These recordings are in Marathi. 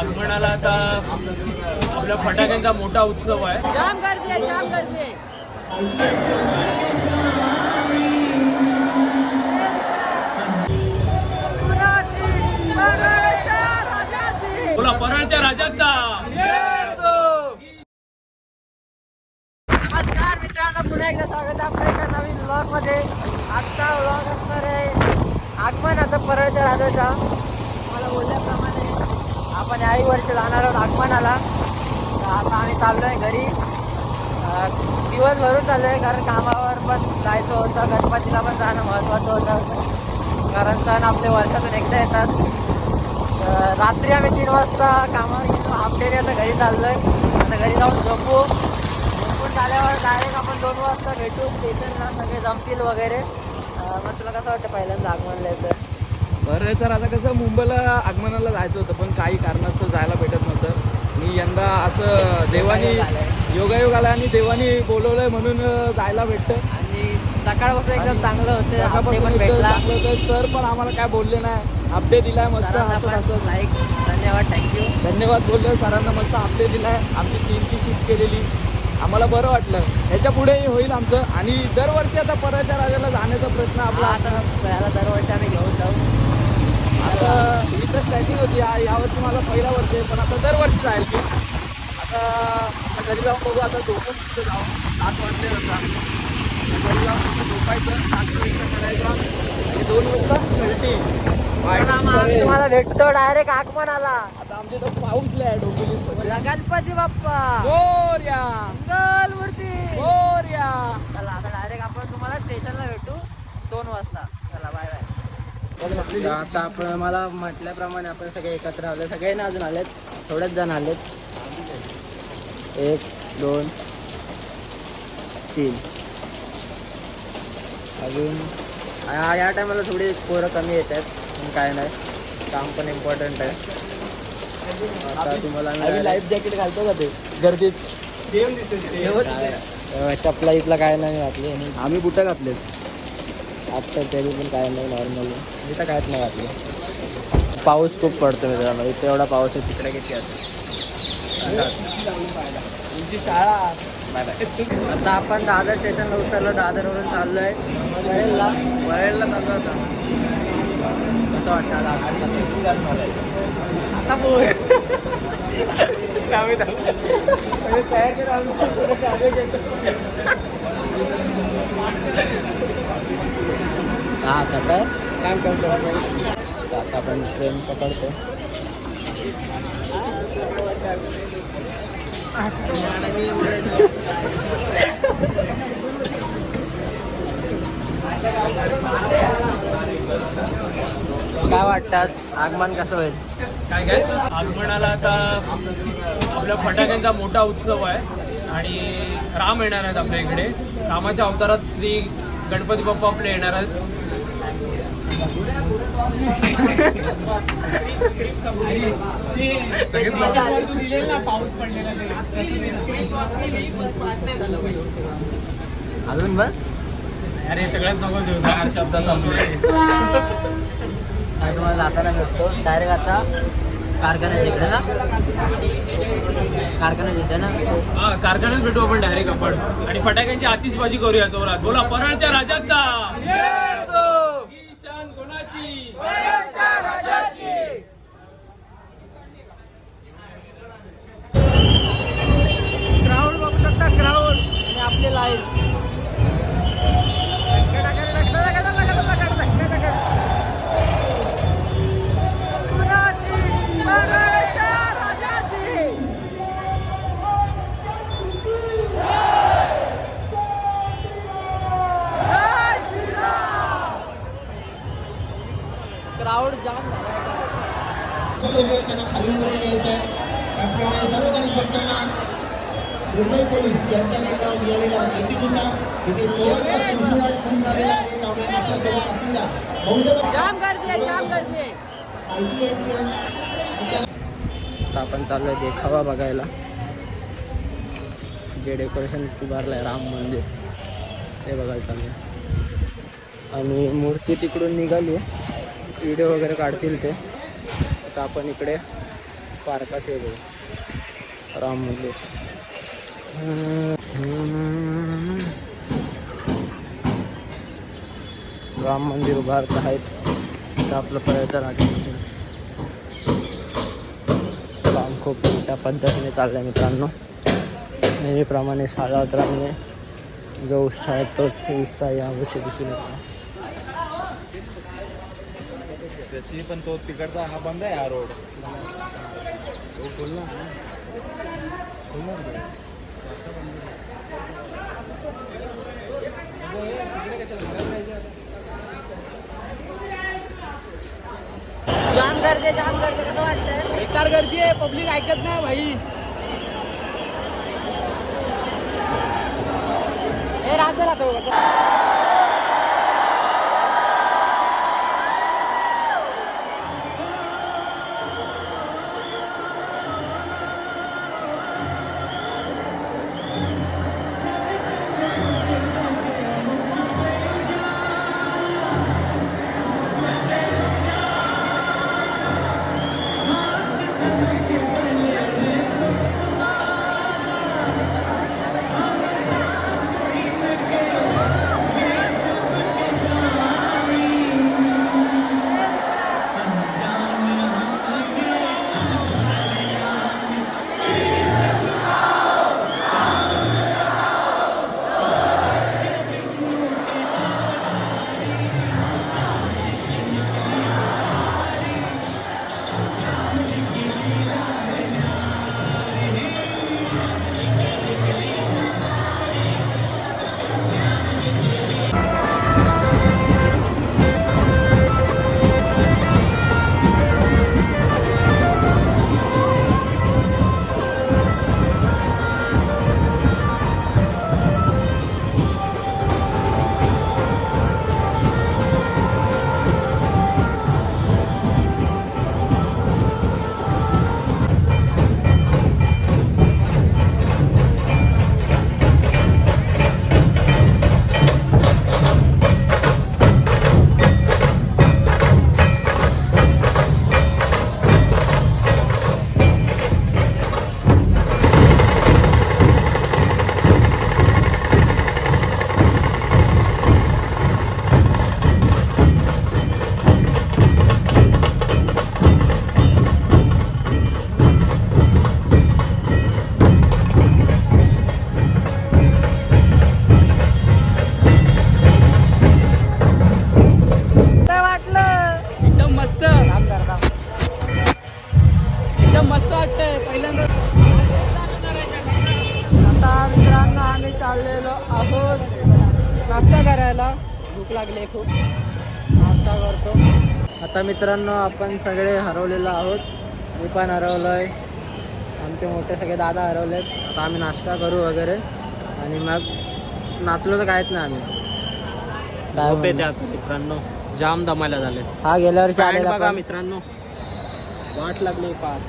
आगमनाला आता आपल्या फटाक्यांचा मोठा उत्सव आहे. जाम गर्दी आहे जाम गर्दी आहे बोला परळच्या राजाचा. नमस्कार मित्रांनो पुन्हा एकदा स्वागत आहे आपल्या एका नवीन ब्लॉगमध्ये आजचा ब्लॉग असणार आहे आगमन आता परळच्या राजाचा. मला बोलल्याप्रमाणे आपण याही वर्षी जाणार आहोत आगमनाला. आता आम्ही चाललो आहे घरी. दिवस भरून चाललो आहे कारण कामावर पण जायचं होतं. गणपतीला पण जाणं महत्त्वाचं होतं. कारण सण आपले वर्षातून एकदा येतात. रात्री आम्ही तीन वाजता कामावर गेलो. आपल्याने आता घरी चाललो आहे आता घरी जाऊन झोपू. झोपून झाल्यावर डायरेक्ट आपण दोन वाजता भेटू. स्टेशनला सगळे जमतील वगैरे. मग तुला कसं वाटतं पहिल्यांदा आगमन लिहायचं बरं तर आता कसं मुंबईला आगमनाला जायचं होतं पण काही कारणास्तव जायला भेटत नव्हतं. मी यंदा असं देवानी योगायोग आला आणि देवानी बोलवलंय म्हणून जायला भेटतं. आणि सकाळपासून एकदम चांगलं होतं सकाळपासून भेटला. चांगलं होतं. सर पण आम्हाला काय बोलले नाही. अपडे दिलाय मस्त असं असं लाईक धन्यवाद थँक्यू धन्यवाद बोललो सरांना मस्त अपडे दिलाय. आमची टीमची शिफ्ट केलेली. आम्हाला बरं वाटलं. ह्याच्या पुढेही होईल आमचं. आणि दरवर्षी आता परळच्या राजाला जाण्याचा प्रश्न आपला आता दरवर्षी आम्ही घेऊन जाऊ. तर स्टार्टिंग होती या यावर्षी माझा पहिला वर्ष आहे पण आता दरवर्षी जाईल मी आता घरी जाऊन बघू आता झोपून मस्त जाऊ सात वाजले आता. घरी जाऊन मस्त झोपायचं सात वाजता करायचं. आणि दोन वाजता आम्ही तुम्हाला भेटतो डायरेक्ट आगमनाला आता आमच्या इथं पाऊस लय डोंबिवली गणपती बाप्पा. गोर्या मंगल मूर्ती गोर्या चला आता डायरेक्ट आपण तुम्हाला स्टेशनला भेटू. दोन वाजता. आता आपण मला म्हटल्याप्रमाणे आपण सगळे एकत्र आलो सगळे ना अजून आलेत. थोडेच जण आलेत. एक दोन तीन. अजून या- या टायमाला थोडी पोरं कमी येत आहेत. पण काय नाही. काम पण इम्पॉर्टंट आहे. आता तुम्हाला लाईफ जॅकेट घालतो का ते? गर्दीत? काय- चपला इथला काय नाही घातली. आणि आम्ही बुटं घातलेत. आत्ता तरी पण काय नाही नॉर्मली इथं काहीच नाही घातलं पाऊस खूप पडतो मित्रांनो. इथे एवढा पाऊस आहे तिकडे किती असेल तुमची शाळा आता आपण दादर स्टेशनला उतरलो. दादरवरून चाललो आहे वरेलला वरेलला चाललो आता. कसं वाटतं आता? कसं आता बोल. हा काय? काम आता आपण ट्रेन पकडतो. काय वाटतात? आगमन कसं होईल? काय काय? आगमनाला आता आपल्या फटाक्यांचा मोठा उत्सव आहे आणि राम येणार आहेत आपल्या इकडे. रामाच्या अवतारात श्री गणपती बाप्पा आपले येणार आहेत. पाऊस पडलेला अजून बस? अरे सगळ्यात नको चार शब्द संपले. आणि तुम्हाला जाताना भेटतो. डायरेक्ट आता कारखान्याच्या इकडे ना? कारखान्याच्या इथे ना? हा कारखान्यात भेटू आपण डायरेक्ट आपण. आणि फटाक्यांची आतिषबाजी करूया जोरात. बोला परळच्या राजाचा! लवकर त्यांना खाली उतरून द्यायचं आहे. त्याचप्रमाणे सर्व गणेश भक्तांना मुंबई पोलीस यांच्याकडून मिळालेल्या माहितीनुसार इथे चोरांचा सुळसुळाट खून झालेला आहे. त्यामुळे आपल्यासोबत मौल्यवान आहे माहिती घ्यायची आहे. आपण चाललोय देखावा बघायला. जे डेकोरेशन उभारलं आहे राम मंदिर ते बघायला चाललंय. आणि मूर्ती तिकडून निघाली आहे. व्हिडिओ वगैरे काढतील ते. आता आपण इकडे पार्कात येतो राम मंदिर. राम मंदिर उभारत आहेत. इथं आपलं पर्यटन आठवण काम खूप मोठ्या पद्धतीने चाललंय मित्रांनो. नेहमीप्रमाणे साडे अकराने जो उत्साह आहे तोच उत्साह यावर्षी दिसून येतो. तशी पण तो तिकडचा हा बंद आहे हा रोड जाम गर्दी जाम गर्दी कसं वाटतंय बेकार गर्दी आहे पब्लिक ऐकत नाही भाई। हे राहतो राहतो लागली खूप. नाश्ता करतो. आता मित्रांनो आपण सगळे हरवलेलो आहोत. मी पण हरवलो आहे आमचे मोठे सगळे दादा हरवलेत. आता आम्ही नाश्ता करू वगैरे. आणि मग नाचलो तर काहीच नाही आम्ही. काय मित्रांनो. जाम दमायला झाले हा गेल्या वर्षी आलेला बघा मित्रांनो. वाट लागली पास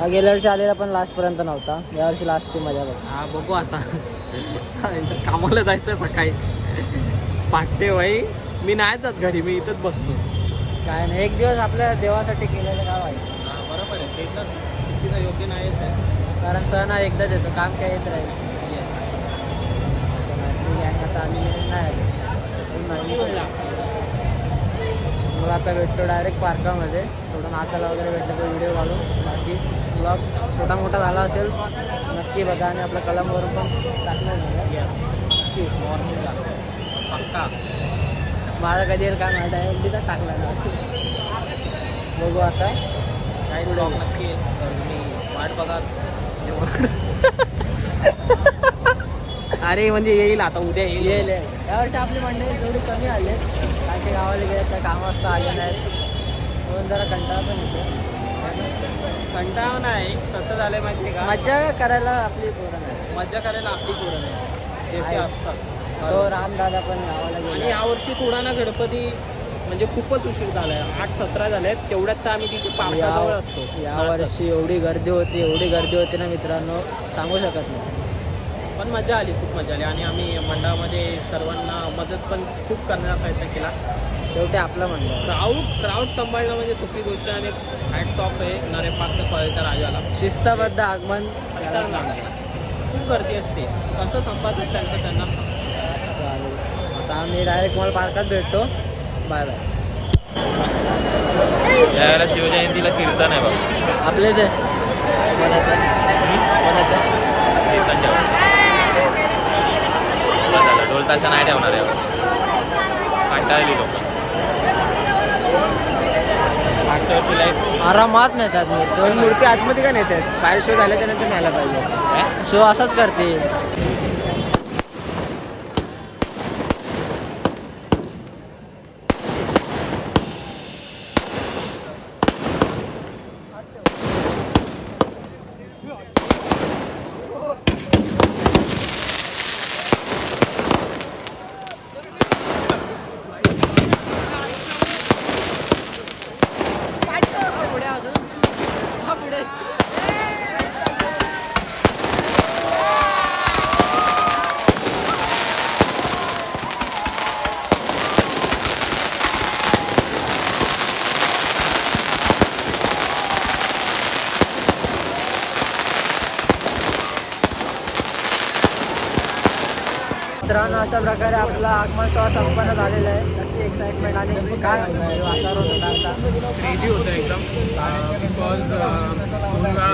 हा गेल्या वर्षी आलेला पण लास्ट पर्यंत नव्हता. या वर्षी लास्टची मजा बघ. हा बघू आता. कामाला जायचं सकाळी. पाठते बाई मी नाही जात घरी मी इथंच बसतो. काय नाही एक दिवस आपल्या देवासाठी केलेलं काय वाईट बरोबर आहे. ते तर चुकीचं योग्य नाहीच आहे. कारण सण हा एकदाच येतो काम काय येत राहील? गँग आता आली नाही आली अजून नाही. मग आता भेटतो डायरेक्ट पार्कामध्ये. थोडं नाचायला वगैरे भेटलं तर व्हिडिओ घालू. बाकी ब्लॉग छोटा मोठा झाला असेल नक्की बघा आणि आपल्या कलमवरून पण टाकणार नाही येस नक्की मॉर्निंगला माझा कधी येईल काय माहिती आहे मी तर टाकला ना. बघू आता. काही ब्लॉग नक्की. तुम्ही वाट बघा. अरे म्हणजे येईल आता उद्या येईल. येईल. यावर्षी आपली मंडळी थोडी कमी आली काही गावाला गेले त्या कामं असता आले नाहीत. म्हणून जरा कंटाळा पण येतो. कंटाळा नाही. कसं झालंय माहितीये का? मज्जा करायला आपली पोरं नाही. मज्जा करायला आपली पोरं नाही. जसे आहे. असतात. तो रामदादा पण गावाला आणि गेला यावर्षी थोडा ना गणपती म्हणजे खूपच उशीर झालाय. आठ सतरा झालेत. तेवढ्यात तर आम्ही तिथे पार्काजवळ असतो. या नाचत. वर्षी एवढी गर्दी होती एवढी गर्दी होती ना मित्रांनो सांगू शकत नाही. पण मजा आली खूप मजा आली. आणि आम्ही मंडळामध्ये सर्वांना मदत पण खूप करण्याचा प्रयत्न केला. शेवटी आपलं म्हणलं क्राऊड क्राऊड सांभाळणं म्हणजे सोपी गोष्ट आहे. आणि हॅट्स ऑफ आहे. नरे पाकच्या कॉलेजच्या राजाला. शिस्तबद्ध आगमन खतरनाक खूप गर्दी असते. कसं संपादक त्यांचं त्यांना आता आम्ही डायरेक्ट मॉल पार्कात भेटतो. बाय बाय यावेळेला शिवजयंतीला कीर्तन आहे बघ. आपले ते. कोणाचं? कोणाचं? कीर्तन ठेवा झालं ढोल ताशा नाही ठेवणार यावेळेस. कंटाळली लोक. मागच्या आरामात नेतात. मूर्ती मूर्ती आतमध्ये का नेतात? बाहेर शो झाल्या त्यानंतर न्यायला पाहिजे. शो असाच करते आपला आगमन सोहळा संपन्न झालेला आहे. कशी एक्साइटमेंट आणि काय वातावरण होतं आता? क्रेझी होतं एकदम. बिकॉज दोन वेळा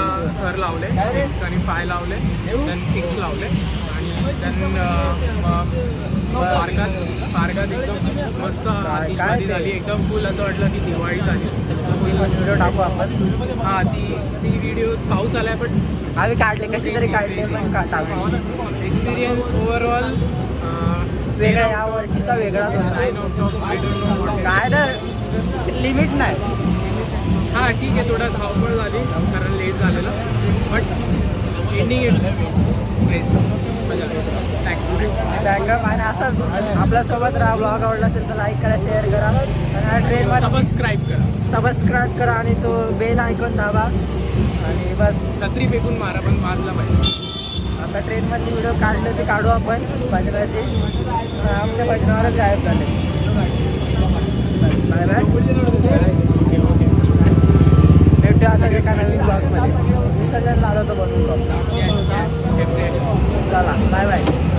घर लावले आणि फाय लावले देन सिक्स लावले. आणि देन पार्कात पार्कात एकदम मस्त आतिषबाजी झाली. एकदम फुल असं वाटलं की दिवाळी झाली. व्हिडिओ टाकू आपण? हा ती ती व्हिडिओ पाऊस आलाय पण आम्ही काढले. कशी तरी काढले पण टाकू एक्सपिरियन्स ओव्हरऑल वेगळा या वर्षीचा वेगळाच होता नो व्हॉट काय तर लिमिट नाही. हा ठीक आहे थोडा धावपळ झाली कारण लेट झालेलं. बट एंडिंग थँक्यू आणि असंच आपल्यासोबत राहा. ब्लॉग आवडला असेल तर लाईक करा शेअर करा. आणि ट्रेनमध्ये सबस्क्राईब करा. सबस्क्राईब करा आणि तो बेल ऐकून दाबा. आणि बस. छत्री फेकून मारा पण वाजला पाहिजे. आता ट्रेनमधली व्हिडिओ काढलं ते काढू आपण. भजनाचे. आमच्या भजनावरच गायब झाले. बस बाय बाय. भेटूया असं एका नवीन ब्लॉगमध्ये विसर्जन झालं होतं बनवून ब्लॉग चला बाय बाय.